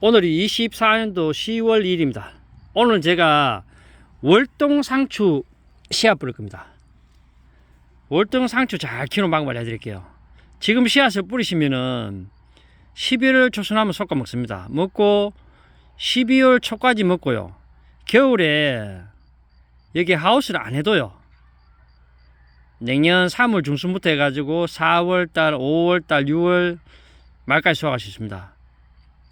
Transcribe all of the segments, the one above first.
오늘이 24년도 10월 2일입니다. 오늘 제가 월동 상추 씨앗 뿌릴 겁니다. 월동 상추 잘 키우는 방법을 해드릴게요. 지금 씨앗을 뿌리시면은 11월 초순하면 솎아 먹습니다. 먹고 12월 초까지 먹고요. 겨울에 여기 하우스를 안 해둬요. 내년 3월 중순부터 해가지고 4월달, 5월달, 6월 말까지 수확할 수 있습니다.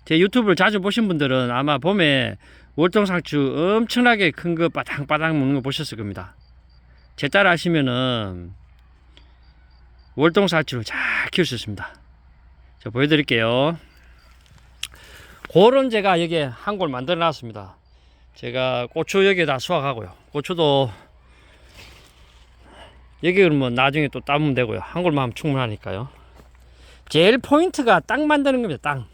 제 유튜브를 자주 보신 분들은 아마 봄에 월동상추 엄청나게 큰 거 바닥바닥 먹는 거 보셨을 겁니다. 제 따라 하시면은 월동상추를 잘 키울 수 있습니다. 자, 보여드릴게요. 그런 제가 여기에 한골 만들어 놨습니다. 제가 고추 여기에다 수확하고요. 고추도 여기 그러면 나중에 또 따면 되고요. 한 골만 하면 충분하니까요. 제일 포인트가 땅 만드는 겁니다. 땅.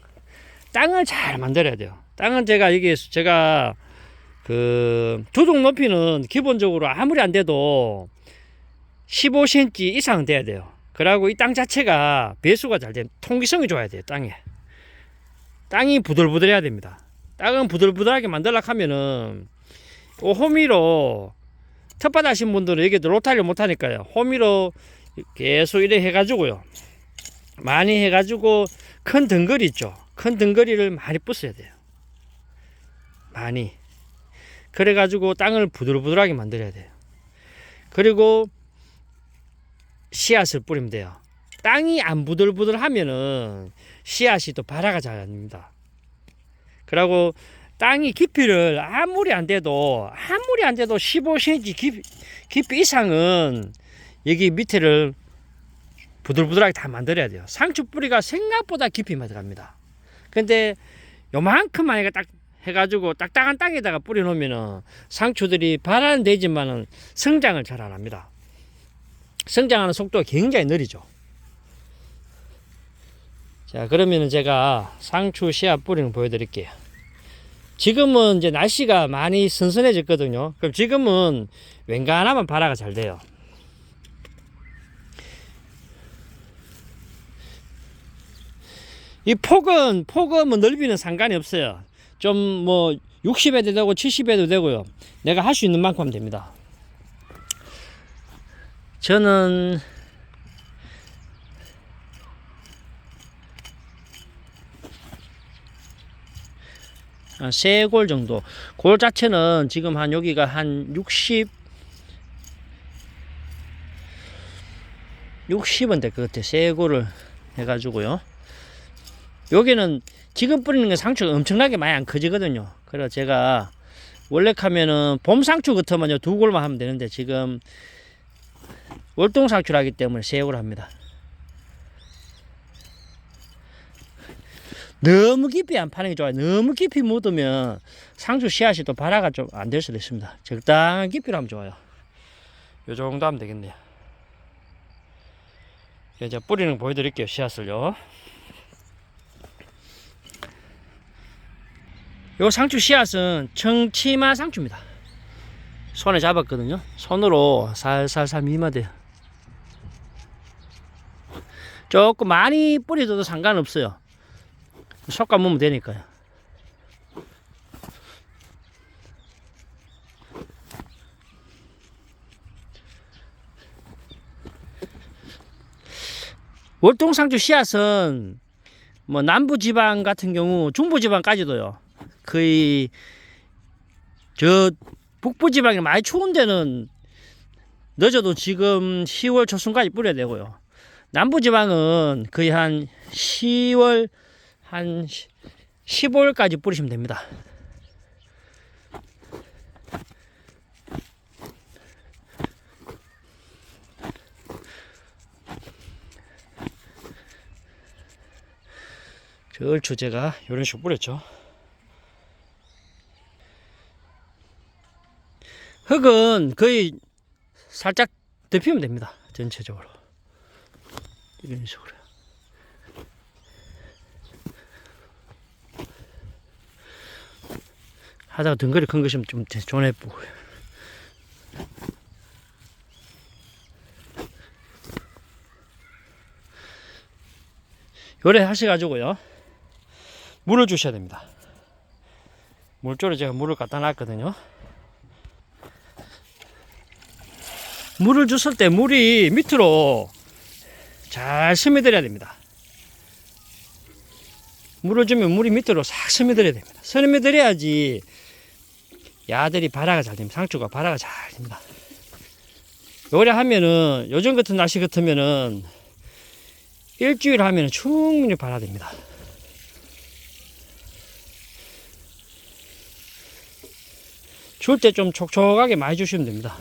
땅을 잘 만들어야 돼요. 땅은 제가 여기 제가 그 두둑 높이는 기본적으로 아무리 안 돼도 15cm 이상 돼야 돼요. 그리고 이 땅 자체가 배수가 잘 돼, 통기성이 좋아야 돼요. 땅에. 땅이 부들부들해야 됩니다. 땅은 부들부들하게 만들려고 하면은 이 호미로 텃밭 하신 분들은 여기 로타리를 못 하니까요. 호미로 계속 이래 해가지고요. 많이 해가지고 큰 덩거리 있죠. 큰 덩거리를 많이 부숴야 돼요. 많이. 그래가지고 땅을 부들부들하게 만들어야 돼요. 그리고 씨앗을 뿌리면 돼요. 땅이 안 부들부들하면은 씨앗이 또 발화가 잘 안 됩니다. 그리고 땅이 깊이를 아무리 안 돼도 아무리 안 돼도 15cm 깊이, 깊이 이상은 여기 밑에를 부들부들하게 다 만들어야 돼요. 상추 뿌리가 생각보다 깊이 들어갑니다. 근데 요만큼 만약에 딱 해가지고 딱딱한 땅에다가 뿌려놓으면은 상추들이 발화는 되지만은 성장을 잘 안 합니다. 성장하는 속도가 굉장히 느리죠. 자, 그러면은 제가 상추 씨앗 뿌리는 거 보여드릴게요. 지금은 이제 날씨가 많이 선선해졌거든요. 그럼 지금은 웬간하면 발화가 잘 돼요. 이 폭은 폭은 뭐 넓이는 상관이 없어요. 좀 뭐 60에도 되고 70에도 되고요. 내가 할 수 있는 만큼 하면 됩니다. 저는 한세골 정도. 골 자체는 지금 한 여기가 한 60, 60은 될 것 같아요. 세 골을 해가지고요. 여기는 지금 뿌리는 게 상추가 엄청나게 많이 안 커지거든요. 그래서 제가 원래 하면은 봄 상추 같으면요 두 골만 하면 되는데 지금 월동 상추라기 때문에 세 골 합니다. 너무 깊이 안 파는 게 좋아요. 너무 깊이 묻으면 상추 씨앗이 또 발화가 좀 안 될 수도 있습니다. 적당한 깊이로 하면 좋아요. 요 정도 하면 되겠네요. 이제 뿌리는 거 보여드릴게요. 씨앗을요. 요 상추 씨앗은 청치마 상추입니다. 손에 잡았거든요. 손으로 살살살 미면 돼요. 조금 많이 뿌려도 상관없어요. 솎아 먹으면 되니까요. 월동상추 씨앗은 뭐 남부지방 같은 경우 중부지방까지도요. 거의 저 북부 지방이 많이 추운 데는 늦어도 지금 10월 초순까지 뿌려야 되고요. 남부 지방은 거의 한 10월 한 15일까지 뿌리시면 됩니다. 저 얼추 제가 이런 식으로 뿌렸죠. 흙은 거의 살짝 덮이면 됩니다. 전체적으로. 이런 식으로. 하다가 등거리 큰 것이면 좀 존해 보고. 요래 하셔가지고요. 물을 주셔야 됩니다. 물조로 제가 물을 갖다 놨거든요. 물을 줬을 때 물이 밑으로 잘 스며들어야 됩니다. 물을 주면 물이 밑으로 싹 스며들어야 됩니다. 스며들어야지 야들이 발화가 잘 됩니다. 상추가 발화가 잘 됩니다. 요래 하면은 요즘 같은 날씨 같으면은 일주일 하면은 충분히 발화됩니다. 줄 때 좀 촉촉하게 많이 주시면 됩니다.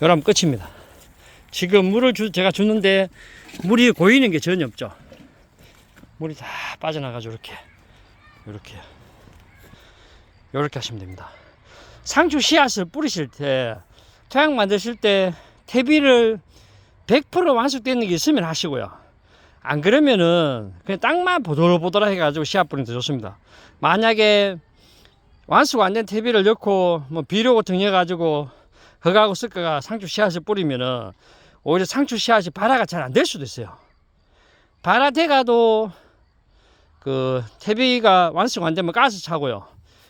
여러분 끝입니다. 지금 물을 주, 제가 주는데 물이 고이는 게 전혀 없죠. 물이 다 빠져나가죠 이렇게 이렇게 이렇게 하시면 됩니다. 상추 씨앗을 뿌리실 때 토양 만드실 때 퇴비를 100% 완숙되는 게 있으면 하시고요. 안 그러면은 그냥 땅만 보들보들 해가지고 씨앗 뿌리는 게 좋습니다. 만약에 완숙 안 된 퇴비를 넣고 뭐 비료 같은 거 넣어가지고 흙하고 섞어가 상추 씨앗을 뿌리면은 오히려 상추 씨앗이 발화가 잘 안 될 수도 있어요. 발화돼가도 그 퇴비가 완숙 안 되면 가스 차고요.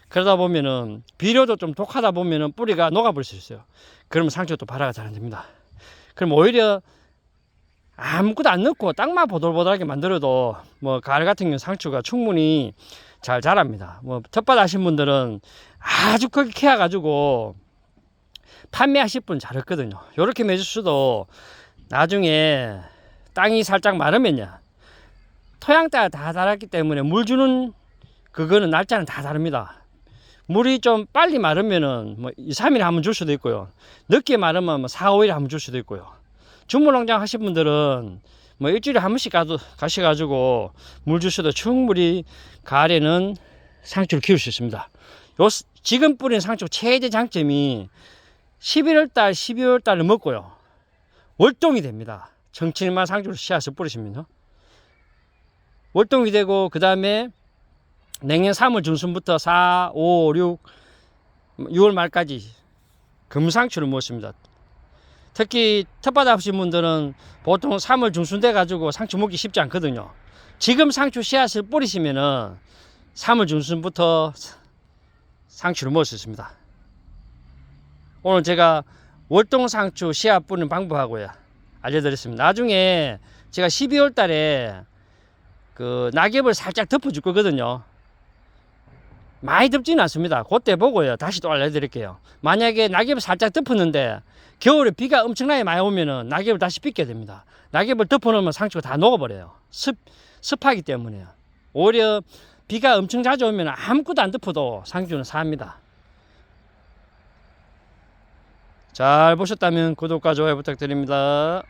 그러다 보면은 비료도 좀 독하다 보면은 뿌리가 녹아버릴 수 있어요. 그러면 상추도 발화가 잘 안 됩니다. 그럼 오히려 아무것도 안 넣고 땅만 보들보들하게 만들어도 뭐 가을 같은 경우 상추가 충분히 잘 자랍니다. 뭐 텃밭 하신 분들은 아주 크게 키워 가지고 판매하실 분 잘했거든요. 요렇게 매주수도 나중에 땅이 살짝 마르면요. 토양 따라 다 다르기 때문에 물 주는 그거는 날짜는 다 다릅니다. 물이 좀 빨리 마르면은 뭐 2, 3일에 한번 줄 수도 있고요. 늦게 마르면 뭐 4, 5일에 한번 줄 수도 있고요. 주물농장 하신 분들은 뭐 일주일에 한 번씩 가도 가셔가지고 물 주셔도 충분히 가을에는 상추를 키울 수 있습니다. 요 지금 뿌린 상추 최대 장점이 11월 달, 12월 달을 먹고요. 월동이 됩니다. 정치만 상주를 씨앗을 뿌리시면요. 월동이 되고 그 다음에 내년 3월 중순부터 4, 5, 6, 6월 말까지 금상추를 먹습니다. 특히 텃밭 하신 분들은 보통 3월 중순 돼 가지고 상추 먹기 쉽지 않거든요. 지금 상추 씨앗을 뿌리시면은 3월 중순부터 상추를 먹을 수 있습니다. 오늘 제가 월동 상추 씨앗 뿌리는 방법하고요 알려드렸습니다. 나중에 제가 12월 달에 그 낙엽을 살짝 덮어줄 거거든요. 많이 덮지는 않습니다. 그때 보고요. 다시 또 알려드릴게요. 만약에 낙엽을 살짝 덮었는데 겨울에 비가 엄청나게 많이 오면은 낙엽을 다시 빗게 됩니다. 낙엽을 덮어놓으면 상추가 다 녹아버려요. 습, 습하기 때문에요. 오히려 비가 엄청 자주 오면 아무것도 안 덮어도 상추는 삽니다. 잘 보셨다면 구독과 좋아요 부탁드립니다.